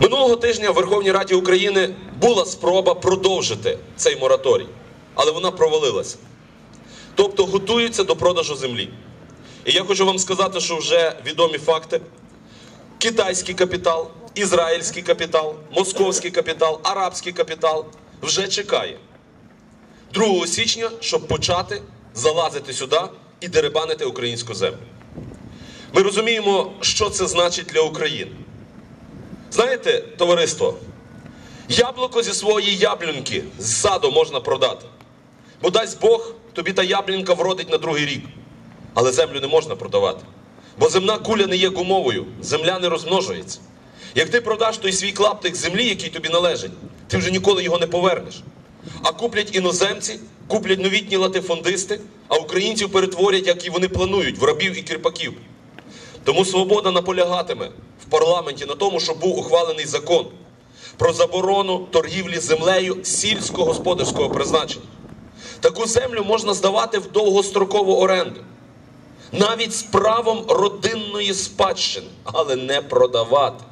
Минулого тижня в Верховній Раді України була спроба продовжити цей мораторій, але вона провалилася. Тобто готуються до продажу землі. І я хочу вам сказати, що вже відомі факти: китайський капітал, ізраїльський капітал, московський капітал, арабський капітал вже чекає 2 січня, щоб почати залазити сюди і деребанити українську землю. Ми розуміємо, що це значить для України. Знаєте, товариство, яблуко зі своєї яблуньки з саду можна продати. Бо дасть Бог, тобі та яблунька вродить на другий рік. Але землю не можна продавати. Бо земна куля не є гумовою, земля не розмножується. Як ти продаш той свій клаптик землі, який тобі належить, ти вже ніколи його не повернеш. А куплять іноземці, куплять новітні латифондисти, а українців перетворять, як і вони планують, в рабів і кирпаків. Тому свобода наполягатиме парламенті на тому, що був ухвалений закон про заборону торгівлі землею сільськогосподарського призначення. Таку землю можна здавати в довгострокову оренду, навіть з правом родинної спадщини, але не продавати.